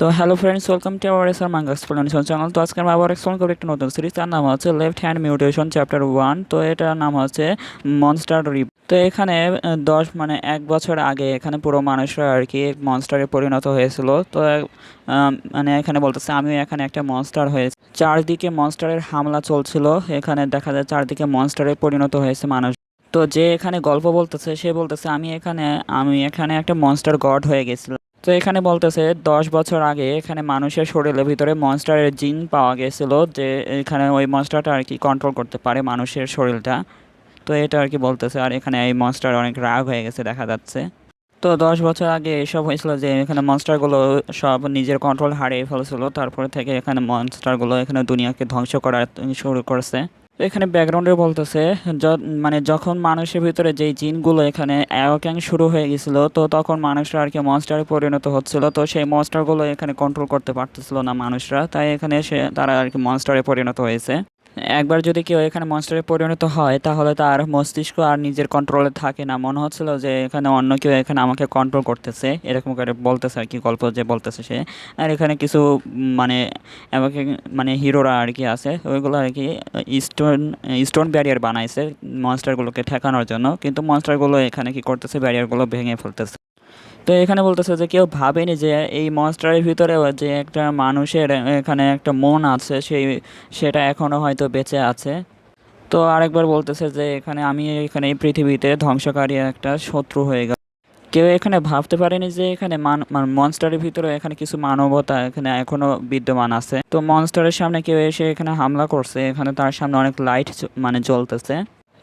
তো hello friends welcome to our SR manga explanation channel তো আজকে আমরা আবার এক্সপ্লেন করব একটা নতুন সিরিজ তার নাম হচ্ছে left hand mutation chapter one তো এটার নাম হচ্ছে মনস্টার রিপ তো এখানে দশ মানে এক বছর আগে এখানে পুরো মানুষরা আর কি মনস্টারে পরিণত হয়েছিল। তো মানে এখানে বলতেছে, আমিও এখানে একটা মনস্টার হয়েছে। চারদিকে মনস্টারের হামলা চলছিল। এখানে দেখা যায় চারদিকে মনস্টারে পরিণত হয়েছে মানুষ। তো যে এখানে গল্প বলতেছে, সে বলতেছে, আমি এখানে আমি এখানে একটা মনস্টার গড হয়ে গেছিলাম। তো এখানে বলতেছে, দশ বছর আগে এখানে মানুষের শরীরের ভিতরে মনস্টারের জিন পাওয়া গেছিল, যে এখানে ওই মনস্টারটা আর কি কন্ট্রোল করতে পারে মানুষের শরীরটা। তো এটা আর কি বলতেছে, আর এখানে এই মনস্টার অনেক রাগ হয়ে গেছে, দেখা যাচ্ছে। তো দশ বছর আগে এসব হয়েছিল যে এখানে মনস্টারগুলো সব নিজের কন্ট্রোল হারিয়ে ফেলছিল, তারপরে থেকে এখানে মনস্টারগুলো এখানে দুনিয়াকে ধ্বংস করা শুরু করছে। এখানে ব্যাকগ্রাউন্ডে বলতেছে মানে যখন মানুষের ভিতরে যেই জিনগুলো এখানে অ্যাওক্যাং শুরু হয়ে গেছিল, তো তখন মানুষরা আর কি মনস্টারে পরিণত হচ্ছিল, তো সেই মনস্টারগুলো এখানে কন্ট্রোল করতে পারতেছিল না মানুষরা, তাই এখানে সে তারা আর কি মনস্টারে পরিণত হয়েছে। একবার যদি কেউ এখানে মনস্টারে পরিণত হয়, তাহলে তার মস্তিষ্ক আর নিজের কন্ট্রোলে থাকে না। মনে হচ্ছিল যে এখানে অন্য কেউ এখানে আমাকে কন্ট্রোল করতেছে। এরকম করে বলতেছে আর কি, গল্প যে বলতেছে সে। আর এখানে কিছু মানে আমাকে মানে হিরোরা আর কি আছে। ওইগুলো আর কি স্টোন স্টোন ব্যারিয়ার বানাইছে মনস্টারগুলোকে ঠেকানোর জন্য। কিন্তু মনস্টারগুলো এখানে কি করতেছে? ব্যারিয়ারগুলো ভেঙে ফেলতেছে। তো এখানে বলতেছে যে কেউ ভাবেনি যে এই মনস্টারের ভিতরে যে একটা মানুষের এখানে একটা মন আছে, সেই, সেটা এখনও হয়তো বেঁচে আছে। তো আরেকবার বলতেছে যে এখানে আমি এখানে এই পৃথিবীতে ধ্বংসকারী একটা শত্রু হয়ে গেল কেউ এখানে ভাবতে পারেনি যে এখানে মান মনস্টারের ভিতরে এখানে কিছু মানবতা এখানে এখনও বিদ্যমান আছে। তো মনস্টারের সামনে কেউ এসে এখানে হামলা করছে, এখানে তার সামনে অনেক লাইট মানে জ্বলতেছে।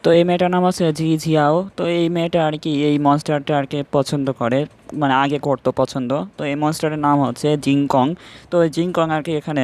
তো এই মেয়েটার নাম আছে জি জিয়াও তো এই মেয়েটা আর কি এই মনস্টারটা আর কি পছন্দ করে মানে আগে করতো পছন্দ। তো এই মনস্টারের নাম হচ্ছে জিংকং তো জিংকং আর কি এখানে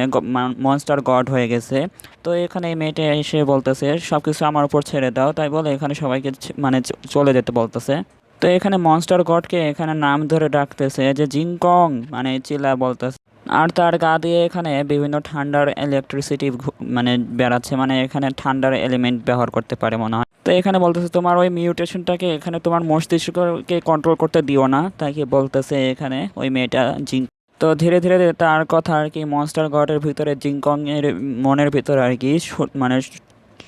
মনস্টার গড হয়ে গেছে। তো এখানে এই মেয়েটা এসে বলতেছে সব কিছু আমার উপর ছেড়ে দাও। তাই বলে এখানে সবাইকে মানে চলে যেতে বলতেছে। তো এখানে মনস্টার গডকে এখানে নাম ধরে ডাকতেছে যে জিংকং মানে চিলা বলতেছে। আর তার গা দিয়ে এখানে বিভিন্ন ঠান্ডার ইলেকট্রিসিটি মানে বেড়াচ্ছে মানে এখানে ঠান্ডার এলিমেন্ট ব্যবহার করতে পারে মনে হয়। তো এখানে বলতেছে, তোমার ওই মিউটেশনটাকে এখানে তোমার মস্তিষ্ককে কন্ট্রোল করতে দিও না। তাই কি বলতেছে এখানে ওই মেয়েটা জিং তো ধীরে ধীরে তার কথা আর কি মনস্টার গডের ভিতরে জিংকং এর মনের ভিতরে আর কি মানে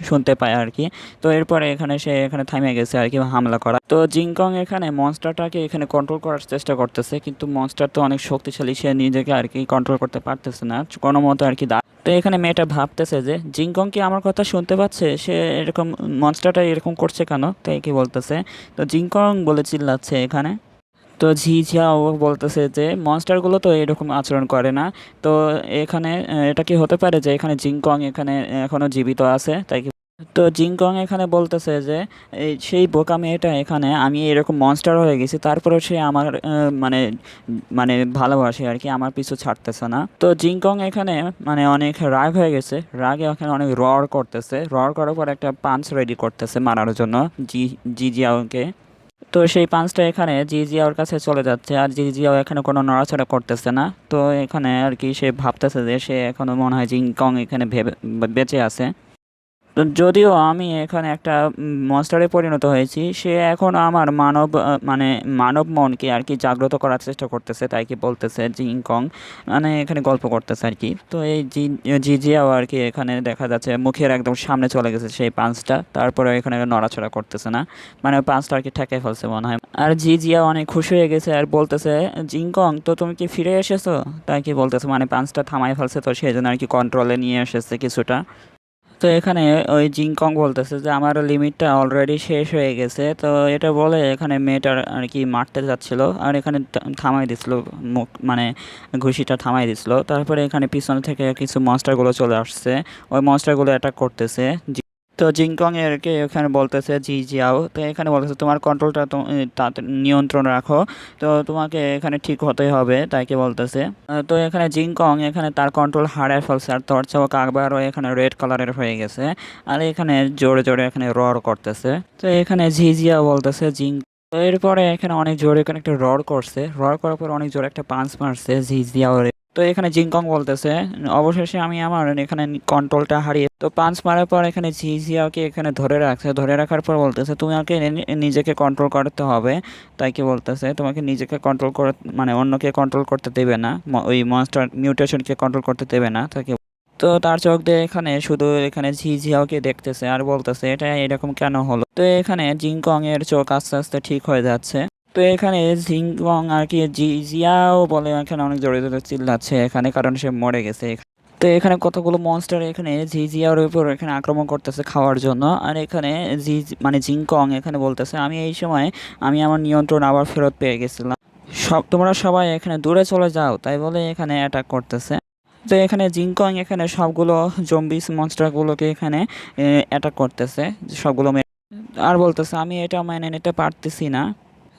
শুনতে পায় আর কি তো এরপরে এখানে সে এখানে থামিয়ে গেছে আর কি হামলা করা। তো জিংকং এখানে মনস্টারটাকে এখানে কন্ট্রোল করার চেষ্টা করতেছে, কিন্তু মনস্টার তো অনেক শক্তিশালী, সে নিজেকে আর কি কন্ট্রোল করতে পারতেছে না। কোনো মতো আর কি দা তো এখানে মেয়েটা ভাবতেছে যে, জিংকং কি আমার কথা শুনতে পাচ্ছে? সে এরকম মনস্টারটা এরকম করছে কেন? তাই কি বলতেছে, তো জিংকং বলে চিল্লাচ্ছে এখানে। তো ঝি ঝিয়াও বলতেছে যে মনস্টারগুলো তো এরকম আচরণ করে না। তো এখানে এটা কি হতে পারে যে, এখানে জিংকং এখানে এখনও জীবিত আছে? তাই কি? তো জিংকং এখানে বলতেছে যে, এই সেই বোকা মেয়েটা এখানে, আমি এরকম মনস্টার হয়ে গেছি, তারপরেও সে আমার মানে মানে ভালোবাসে আর কি, আমার পিছু ছাড়তেছে না। তো জিংকং এখানে মানে অনেক রাগ হয়ে গেছে। রাগে এখানে অনেক রড় করতেছে। রড় করার পর একটা পাঞ্চ রেডি করতেছে মারার জন্য জি জি জিয়াওকে তো সেই পাঁচটা এখানে জি জিয়াওর কাছে চলে যাচ্ছে আর জি জিয়াও এখানে কোনো নড়াচড়া করতেছে না। তো এখানে আর কি সে ভাবতেছে যে সে এখনও মনে হয় জিংকং এখানে ভেবে, বেঁচে আছে। যদিও আমি এখানে একটা মনস্টারে পরিণত হয়েছি, সে এখন আমার মানব মানে মানব মনকে আর কি জাগ্রত করার চেষ্টা করতেছে, তাই কি বলতেছে জিংকং মানে এখানে গল্প করতেছে আর কি। তো এই জি জিজিয়াও আর কি এখানে দেখা যাচ্ছে মুখের একদম সামনে চলে গেছে সেই পাঁচটা তারপরে এখানে নড়াচড়া করতেছে না। মানে পাঁচটা আর কি ঠেকে ফেলছে মনে হয়। আর জি জিয়া অনেক খুশি হয়ে গেছে আর বলতেছে জিংকং তো তুমি কি ফিরে এসেছ? তাই কি বলতেছে মানে পাঁচটা থামাই ফেলছে, তো সেই জন্য আর কি কন্ট্রোলে নিয়ে এসেছে কিছুটা। তো এখানে ওই জিংকং বলতেছে যে আমার লিমিটটা অলরেডি শেষ হয়ে গেছে। তো এটা বলে এখানে মেয়েটা আর কি মারতে যাচ্ছিল আর এখানে থামাই দিছিল মুখ মানে ঘুষিটা থামাই দিছিল। তারপরে এখানে পিছনে থেকে কিছু মনস্টারগুলো চলে আসছে। ওই মনস্টারগুলো অ্যাটাক করতেছে। তো জিংকং এরকে এখানে বলতেছে, জি, জিয়াও। তো এখানে বলতেছে, তোমার কন্ট্রোলটা তাতে, নিয়ন্ত্রণ রাখো। তো তোমাকে এখানে ঠিক হতেই হবে তাই কি বলতেছে তো এখানে জিংকং এখানে তার কন্ট্রোল হারায় ফেলছে, আর তোর চোখ আবার এখানে রেড কালারের হয়ে গেছে। আর এখানে জোরে জোরে এখানে রড় করতেছে। তো এখানে ঝিঝিয়া বলতেছে, জিং তো এরপরে এখানে অনেক জোরে এখানে একটা রড় করছে। রড় করার পর অনেক জোরে একটা পাঞ্চ মারছে ঝিঝিয়া ওরে তো এখানে জিংকং বলতেছে, অবশেষে আমি আমার এখানে কন্ট্রোলটা হারিয়ে, তো পাঁচ মারার পর এখানে ঝিঝিয়াকে এখানে ধরে রাখছে, ধরে রাখার পর বলতেছে, তুমি আমাকে নিজেকে কন্ট্রোল করতে হবে। তাই কি বলতেছে, তোমাকে নিজেকে কন্ট্রোল করে মানে অন্যকে কন্ট্রোল করতে দেবে না ওই মনস্টার মিউটেশনকে কন্ট্রোল করতে দেবে না। তাকে তো তার চোখ দিয়ে এখানে শুধু এখানে ঝিঝিয়াওকে দেখতেছে আর বলতেছে, এটা এরকম কেন হলো? তো এখানে জিংকং এর চোখ আস্তে আস্তে ঠিক হয়ে যাচ্ছে। তো এখানে জিংকং আর কি জিজিয়াও বলে এখানে অনেক জোরে চিল্লাচ্ছে এখানে, কারণ সে মরে গেছে। তো এখানে কতগুলো মনস্টার এখানে ঝিঝিয়ার উপর এখানে আক্রমণ করতেছে খাওয়ার জন্য। আর এখানে জি মানে জিংকং এখানে বলতেছে, আমি এই সময়, আমি আমার নিয়ন্ত্রণ আবার ফেরত পেয়ে গেছিলাম। সব, তোমরা সবাই এখানে দূরে চলে যাও। তাই বলে এখানে অ্যাটাক করতেছে। তো এখানে জিংকং এখানে সবগুলো জম্বিস মনস্টারগুলোকে এখানে অ্যাটাক করতেছে, সবগুলো আর বলতেছে, আমি এটা মেনে নিতে পারতেছি না।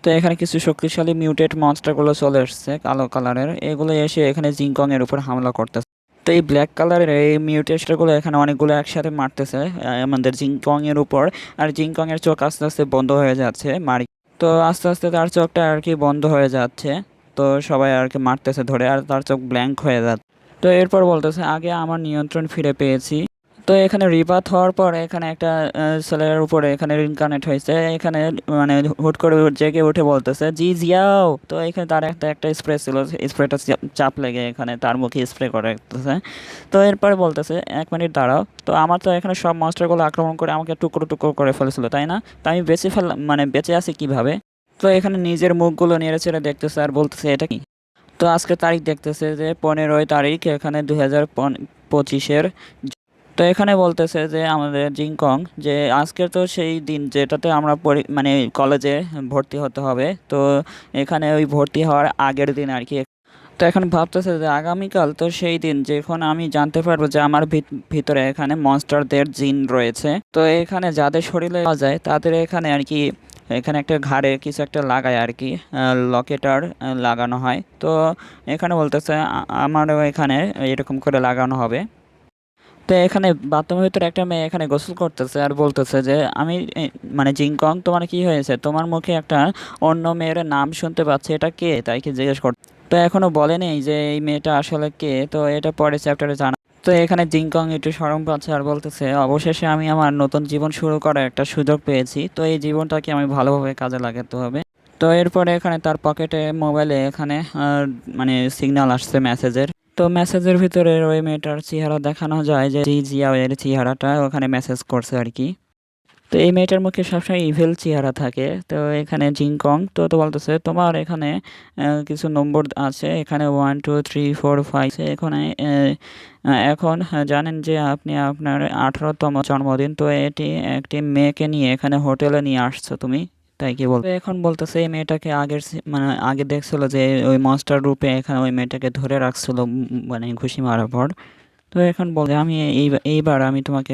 তো এখানে কিছু শক্তিশালী মিউটেড মনস্টারগুলো চলে এসছে কালো কালারের এগুলো এসে এখানে জিংকং এর উপর হামলা করতেছে। তো এই ব্ল্যাক কালারের এই মিউটেশনগুলো এখানে অনেকগুলো একসাথে মারতেছে আমাদের জিংকং এর উপর। আর জিংকং এর চোখ আস্তে আস্তে বন্ধ হয়ে যাচ্ছে মারি। তো আস্তে আস্তে তার চোখটা আর কি বন্ধ হয়ে যাচ্ছে। তো সবাই আর কি মারতেছে ধরে, আর তার চোখ ব্ল্যাঙ্ক হয়ে যাচ্ছে। তো এরপর বলতেছে, আগে আমার নিয়ন্ত্রণ ফিরে পেয়েছি। তো এখানে রিবাত হওয়ার পর এখানে একটা ছেলের উপরে এখানে রিনকানেক্ট হয়েছে। এখানে মানে হুট করে জেগে উঠে বলতেছে, জি, জিয়াও। তো এখানে তার একটা একটা স্প্রে ছিল স্প্রেটা চাপ লেগে এখানে তার মুখে স্প্রে করে রাখতেছে তো এরপরে বলতেছে, এক মিনিট দাঁড়াও। তো আমার তো এখানে সব মাস্টারগুলো আক্রমণ করে আমাকে টুকরো টুকরো করে ফেলেছিল, তাই না? তো আমি বেঁচে ফেললাম মানে বেঁচে আছি কীভাবে? তো এখানে নিজের মুখগুলো নেড়ে চেড়ে দেখতেছে আর বলতেছে, এটা কি? তো আজকে তারিখ দেখতেছে যে, পনেরোই তারিখ, এখানে দু হাজার পঁচিশের তো এখানে বলতেছে যে আমাদের জিংকং যে আজকের তো সেই দিন যেটাতে আমরা মানে কলেজে ভর্তি হতে হবে। তো এখানে ওই ভর্তি হওয়ার আগের দিন আর কি। তো এখন ভাবতেছে যে আগামীকাল তো সেই দিন যখন আমি জানতে পারব যে আমার ভিত- ভিতরে এখানে মনস্টারদের জিন রয়েছে। তো এখানে যাদের শরীরে পাওয়া যায় তাদের এখানে আর কি, এখানে একটা ঘাড়ে কিছু একটা লাগায় আর কি লকেটার লাগানো হয়। তো এখানে বলতেছে আমারও এখানে এরকম করে লাগানো হবে। তো এখানে বাথরুমের ভিতরে একটা মেয়ে এখানে গোসল করতেছে আর বলতেছে যে, আমি মানে জিংকং তোমার কি হয়েছে? তোমার মুখে একটা অন্য মেয়ের নাম শুনতে পাচ্ছি। এটা কে? তাই কি জিজ্ঞেস কর, তো এখনও বলেনি যে, এই মেয়েটা আসলে কে? তো এটা পরে চ্যাপ্টারে জানা, তো এখানে জিংকং একটু সরম পাচ্ছে আর বলতেছে, অবশেষে আমি আমার নতুন জীবন শুরু করার একটা সুযোগ পেয়েছি। তো এই জীবনটাকে আমি ভালোভাবে কাজে লাগাতে হবে। তো এরপরে এখানে তার পকেটে মোবাইলে এখানে মানে সিগন্যাল আসছে মেসেজের তো মেসেজের ভিতরে ওই মেয়েটার চেহারা দেখানো যায় যে জিয়া এর চেহারাটা ওখানে মেসেজ করছে আর কি। তো এই মেয়েটার মুখে সবসময় ইভেল চেহারা থাকে। তো এখানে জিংকং তো তো বলতেছে, তোমার এখানে কিছু নম্বর আছে? এখানে one two three four five এখানে এখন জানেন যে আপনি আপনার আঠারোতম জন্মদিন, তো এটি একটি মেয়েকে নিয়ে এখানে হোটেলে নিয়ে আসছো তুমি। তাই কি বলতো? এখন বলতেছে এই মেয়েটাকে আগের মানে আগে দেখছিল যে ওই মনস্টার রূপে এখানে ওই মেয়েটাকে ধরে রাখছিল মানে ঘুষি মারার পর। তো এখন বলে, আমি এই, এইবার আমি তোমাকে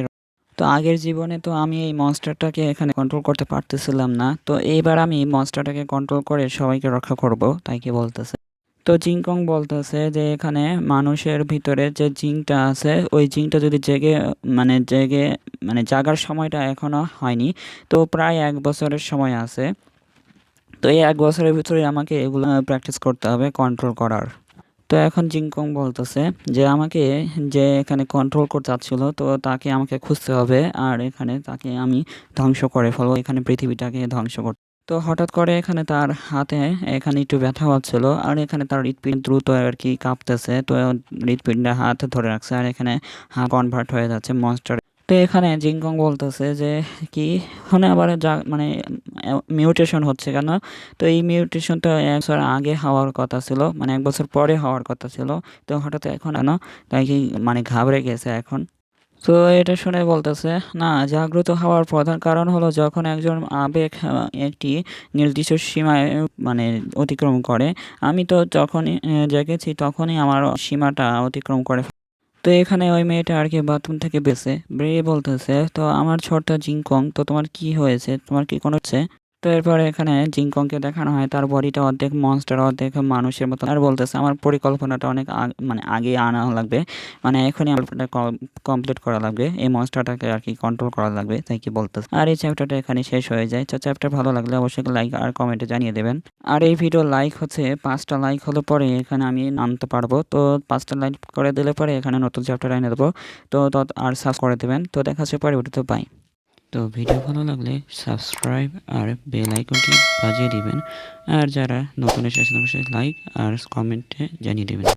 তো আগের জীবনে তো আমি এই মনস্টারটাকে এখানে কন্ট্রোল করতে পারতেছিলাম না। তো এইবার আমি মনস্টারটাকে কন্ট্রোল করে সবাইকে রক্ষা করব, তাই কি বলতেছে? তো জিংকং বলতেছে যে এখানে মানুষের ভিতরে যে জিংটা আছে, ওই জিংটা যদি জেগে মানে জেগে মানে জাগার সময়টা এখনও হয়নি, তো প্রায় এক বছরের সময় আছে। তো এই এক বছরের ভিতরে আমাকে এগুলো প্র্যাকটিস করতে হবে কন্ট্রোল করার। তো এখন জিংকং বলতেছে যে আমাকে যে এখানে কন্ট্রোল করতে চাচ্ছিল, তো তাকে আমাকে খুঁজতে হবে, আর এখানে তাকে আমি ধ্বংস করে ফেলব, এখানে পৃথিবীটাকে ধ্বংস কর তো হঠাৎ করে এখানে তার হাতে এখানে একটু ব্যথা হচ্ছিল আর এখানে তার হৃৎপিণ্ড দ্রুত আর কি কাঁপতেছে। তো হৃৎপিণ্ডে হাত ধরে রাখছে আর এখানে হাত কনভার্ট হয়ে যাচ্ছে মনস্টার তো এখানে জিংকং বলতেছে যে কি ওখানে আবার যা মানে মিউটেশন হচ্ছে কেন? তো এই মিউটেশনটা এক বছর আগে হওয়ার কথা ছিল মানে এক বছর পরে হওয়ার কথা ছিল। তো হঠাৎ এখন কেন? তাই কি মানে ঘাবড়ে গেছে এখন? তো এটা শুনে বলতেছে, না, জাগ্রত হওয়ার প্রধান কারণ হলো যখন একজন আবেগ, একটি নির্দিষ্ট সীমায় মানে অতিক্রম করে, আমি তো যখনই জেগেছি তখনই আমার সীমাটা অতিক্রম করে তো এখানে ওই মেয়েটা আর কি বাথরুম থেকে বেছে বেরিয়ে বলতেছে, তো আমার ছোট্ট জিংকং, তো তোমার কি হয়েছে? তোমার কি কোনো হচ্ছে? তো এরপরে এখানে জিংকংকে দেখানো হয়। তার বডিটা অর্ধেক মনস্টার অর্ধেক মানুষের মতো। আর বলতেছে, আমার পরিকল্পনাটা অনেক মানে আগে আনা লাগবে। মানে এখনই গল্পটা কমপ্লিট করা লাগবে। এই মনস্টারটাকে আর কি কন্ট্রোল করা লাগবে। তাই কি বলতেছে। আর এই চ্যাপ্টারটা এখানে শেষ হয়ে যায়। তো চ্যাপ্টার ভালো লাগলে অবশ্যই লাইক আর কমেন্টে জানিয়ে দেবেন। আর এই ভিডিও লাইক হচ্ছে, পাঁচটা লাইক হলে পরে এখানে আমি নামতে পারব। তো পাঁচটা লাইক করে দিলে পরে এখানে নতুন চ্যাপ্টার এনে দেবো। তো আর সার্চ করে দেবেন। তো দেখা হচ্ছে পরে ওটা তো পাই তো ভিডিও ভালো লাগলে সাবস্ক্রাইব আর বেল আইকনটি বাজিয়ে দিবেন। আর যারা নতুন এসেছেন অবশ্যই লাইক আর কমেন্টে জানিয়ে দেবেন।